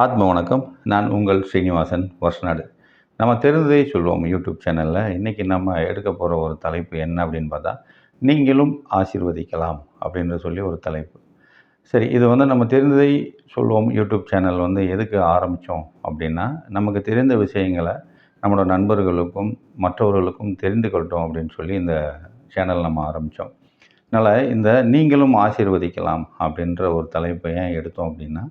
ஆத்ம வணக்கம். நான் உங்கள் ஸ்ரீனிவாசன் வருஷநாடு. நம்ம தெரிந்ததை சொல்லுவோம் யூடியூப் சேனலில். இன்றைக்கி நம்ம எடுக்க போகிற ஒரு தலைப்பு என்ன அப்படின்னு பார்த்தா நீங்களும் ஆசீர்வதிக்கலாம் அப்படின்னு சொல்லி ஒரு தலைப்பு. சரி இது வந்து நம்ம தெரிந்ததை சொல்லுவோம் யூடியூப் சேனல் வந்து எதுக்கு ஆரம்பித்தோம் அப்படின்னா நமக்கு தெரிந்த விஷயங்களை நம்மளோட நண்பர்களுக்கும் மற்றவர்களுக்கும் தெரிந்து கொள்ளட்டும் அப்படின்னு சொல்லி இந்த சேனல் நம்ம ஆரம்பித்தோம் அதனால் இந்த நீங்களும் ஆசீர்வதிக்கலாம் அப்படின்ற ஒரு தலைப்பை ஏன் எடுத்தோம் அப்படின்னா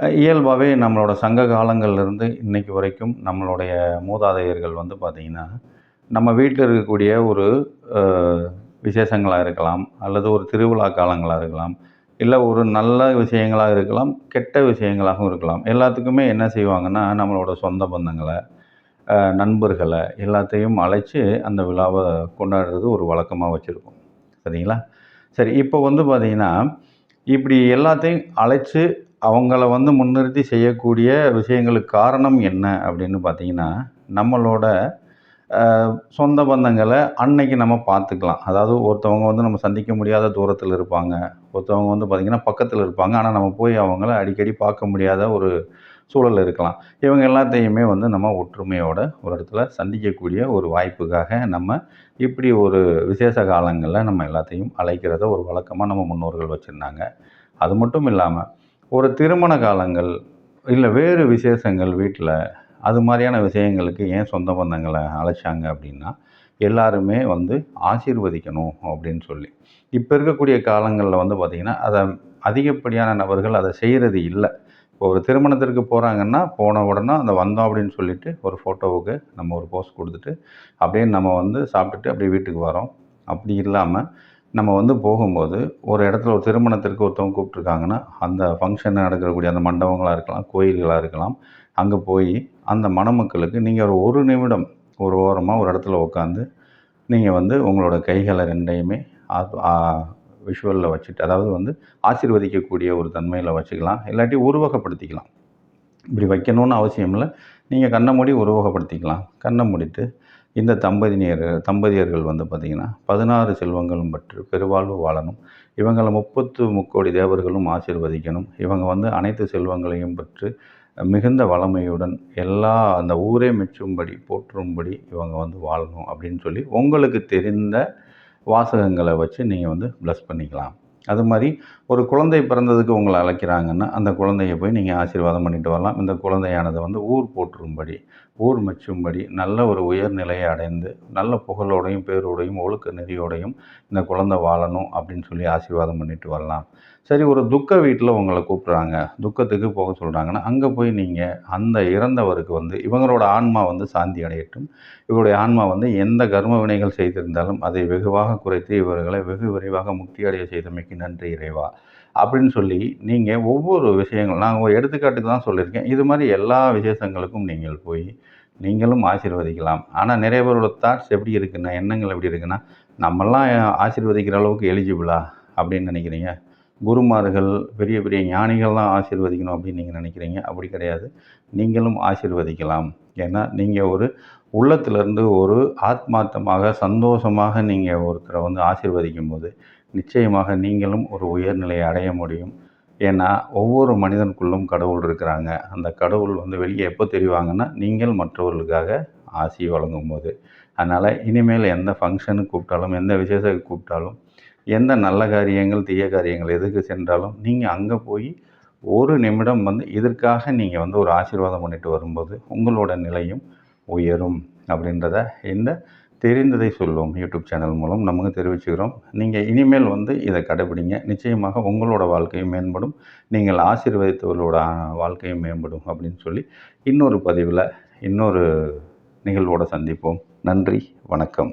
இயல்பாகவே நம்மளோட சங்க காலங்கள்லேருந்து இன்றைக்கு வரைக்கும் நம்மளுடைய மூதாதையர்கள் வந்து பார்த்திங்கன்னா நம்ம வீட்டில் இருக்கக்கூடிய ஒரு விசேஷங்களாக இருக்கலாம் அல்லது ஒரு திருவிழா காலங்களாக இருக்கலாம் இல்லை ஒரு நல்ல விஷயங்களாக இருக்கலாம் கெட்ட விஷயங்களாகவும் இருக்கலாம். எல்லாத்துக்குமே என்ன செய்வாங்கன்னா நம்மளோட சொந்த பந்தங்களை நண்பர்களை எல்லாத்தையும் அழைச்சி அந்த விழாவை கொண்டாடுறது ஒரு வழக்கமாக வச்சுருக்கோம். சரிங்களா? சரி இப்போ வந்து பார்த்திங்கன்னா இப்படி எல்லாத்தையும் அழைச்சி அவங்கள வந்து முன்னிறுத்தி செய்யக்கூடிய விஷயங்களுக்கு காரணம் என்ன அப்படின்னு பார்த்தீங்கன்னா நம்மளோட சொந்த பந்தங்களை அன்னைக்கு நம்ம பார்த்துக்கலாம். அதாவது ஒருத்தவங்க வந்து நம்ம சந்திக்க முடியாத தூரத்தில் இருப்பாங்க. ஒருத்தவங்க வந்து பார்த்திங்கன்னா பக்கத்தில் இருப்பாங்க. ஆனால் நம்ம போய் அவங்கள அடிக்கடி பார்க்க முடியாத ஒரு சூழல் இருக்கலாம். இவங்க எல்லாத்தையுமே வந்து நம்ம ஒற்றுமையோட ஒரு இடத்துல சந்திக்கக்கூடிய ஒரு வாய்ப்புக்காக நம்ம இப்படி ஒரு விசேஷ காலங்களில் நம்ம எல்லாத்தையும் அழைக்கிறத ஒரு வழக்கமாக நம்ம முன்னோர்கள் வச்சுருந்தாங்க. அது மட்டும் இல்லாமல் ஒரு திருமண காலங்கள் இல்லை வேறு விசேஷங்கள் வீட்டில் அது மாதிரியான விஷயங்களுக்கு ஏன் சொந்த பந்தங்களை அழைச்சாங்க அப்படின்னா எல்லாருமே வந்து ஆசீர்வதிக்கணும் அப்படின்னு சொல்லி. இப்போ இருக்கக்கூடிய காலங்களில் வந்து பார்த்திங்கன்னா அதை அதிகப்படியான நபர்கள் அதை செய்கிறது இல்லை. இப்போ ஒரு திருமணத்திற்கு போகிறாங்கன்னா போன உடனே அந்த வந்தோம் அப்படின்னு சொல்லிட்டு ஒரு ஃபோட்டோவுக்கு நம்ம ஒரு போஸ்ட் கொடுத்துட்டு அப்படியே நம்ம வந்து சாப்பிட்டுட்டு அப்படியே வீட்டுக்கு வரோம். அப்படி இல்லாமல் நம்ம வந்து போகும்போது ஒரு இடத்துல ஒரு திருமணத்திற்கு ஒருத்தவங்க கூப்பிட்ருக்காங்கன்னா அந்த ஃபங்க்ஷன் நடக்கக்கூடிய அந்த மண்டபங்களாக இருக்கலாம் கோயில்களாக இருக்கலாம் அங்கே போய் அந்த மணமக்களுக்கு நீங்கள் ஒரு ஒரு நிமிடம் ஒரு ஓரமாக ஒரு இடத்துல உட்காந்து நீங்கள் வந்து உங்களோட கைகளை ரெண்டையுமே விஷுவலில் வச்சுட்டு அதாவது வந்து ஆசீர்வதிக்கக்கூடிய ஒரு தன்மையில் வச்சுக்கலாம் இல்லாட்டி உருவகப்படுத்திக்கலாம். இப்படி வைக்கணும்னு அவசியம் இல்லை. நீங்கள் கண்ணை மூடி உருவகப்படுத்திக்கலாம். கண்ணை மூடிட்டு இந்த தம்பதியினர் தம்பதியர்கள் வந்து பார்த்திங்கன்னா பதினாறு செல்வங்களும் பற்றி பெருவாழ்வு வாழணும். இவங்களை முப்பத்து முக்கோடி தேவர்களும் ஆசிர்வதிக்கணும். இவங்க வந்து அனைத்து செல்வங்களையும் பெற்று மிகுந்த வளமையுடன் எல்லா அந்த ஊரே மெச்சும்படி போற்றும்படி இவங்க வந்து வாழணும் அப்படின்னு சொல்லி உங்களுக்கு தெரிந்த வாசகங்களை வச்சு நீங்கள் வந்து ப்ளஸ் பண்ணிக்கலாம். அது மாதிரி ஒரு குழந்தை பிறந்ததுக்கு உங்களை அழைக்கிறாங்கன்னா அந்த குழந்தைய போய் நீங்கள் ஆசீர்வாதம் பண்ணிட்டு வரலாம். இந்த குழந்தையானது வந்து ஊர் போற்றும்படி ஊர் மெச்சும்படி நல்ல ஒரு உயர்நிலையை அடைந்து நல்ல புகழோடையும் பேரோடையும் ஒழுக்க நெறியோடையும் இந்த குழந்தை வாழணும் அப்படின்னு சொல்லி ஆசீர்வாதம் பண்ணிட்டு வரலாம். சரி ஒரு துக்க வீட்டில் உங்களை கூப்பிட்றாங்க. துக்கத்துக்கு போக சொல்கிறாங்கன்னா அங்கே போய் நீங்கள் அந்த இறந்தவருக்கு வந்து இவங்களோட ஆன்மா வந்து சாந்தி அடையட்டும். இவருடைய ஆன்மா வந்து எந்த கர்ம வினைகள் செய்திருந்தாலும் அதை வெகுவாக குறைத்து இவர்களை வெகு விரைவாக முக்தி அடைய செய்தமைக்கு நன்றி இறைவா. அப்படின்னு சொல்லி நீங்கள் ஒவ்வொரு விஷயங்கள் நான் ஒரு எடுத்துக்காட்டுக்கு தான் சொல்லியிருக்கேன். இது மாதிரி எல்லா விசேஷங்களுக்கும் நீங்கள் போய் நீங்களும் ஆசீர்வதிக்கலாம். ஆனால் நிறைய பேரோட தாட்ஸ் எப்படி இருக்குன்னா எண்ணங்கள் எப்படி இருக்குன்னா நம்மெல்லாம் ஆசீர்வதிக்கிற அளவுக்கு எலிஜிபிளா அப்படின்னு நினைக்கிறீங்க. குருமார்கள் பெரிய பெரிய ஞானிகள்லாம் ஆசீர்வதிக்கணும் அப்படின்னு நீங்கள் நினைக்கிறீங்க. அப்படி கிடையாது. நீங்களும் ஆசீர்வதிக்கலாம். ஏன்னா நீங்கள் ஒரு உள்ளத்துலேருந்து ஒரு ஆத்மார்த்தமாக சந்தோஷமாக நீங்கள் ஒருத்தரை வந்து ஆசீர்வதிக்கும் போது நிச்சயமாக நீங்களும் ஒரு உயர்நிலையை அடைய முடியும். ஏன்னா ஒவ்வொரு மனிதனுக்குள்ளும் கடவுள் இருக்கிறாங்க. அந்த கடவுள் வந்து வெளியே எப்போ தெரிவாங்கன்னா நீங்கள் மற்றவர்களுக்காக ஆசி வழங்கும் போது அதனால் இனிமேல் எந்த ஃபங்க்ஷனுக்கு கூப்பிட்டாலும் எந்த விசேஷத்துக்கு கூப்பிட்டாலும் எந்த நல்ல காரியங்கள் தீய காரியங்கள் எதுக்கு சென்றாலும் நீங்கள் அங்கே போய் ஒரு நிமிடம் வந்து இதற்காக நீங்கள் வந்து ஒரு ஆசீர்வாதம் பண்ணிட்டு வரும்போது உங்களோட நிலையும் உயரும் அப்படின்றத இந்த தெரிந்ததை சொல்லுவோம் யூடியூப் சேனல் மூலம் நமக்கு தெரிவிச்சுக்கிறோம். நீங்கள் இனிமேல் வந்து இதை கடைபிடிங்க. நிச்சயமாக உங்களோட வாழ்க்கையும் மேம்படும். நீங்கள் ஆசீர்வதித்தவர்களோட வாழ்க்கையும் மேம்படும் அப்படின்னு சொல்லி இன்னொரு பதிவில் இன்னொரு நிகழ்வோடு சந்திப்போம். நன்றி வணக்கம்.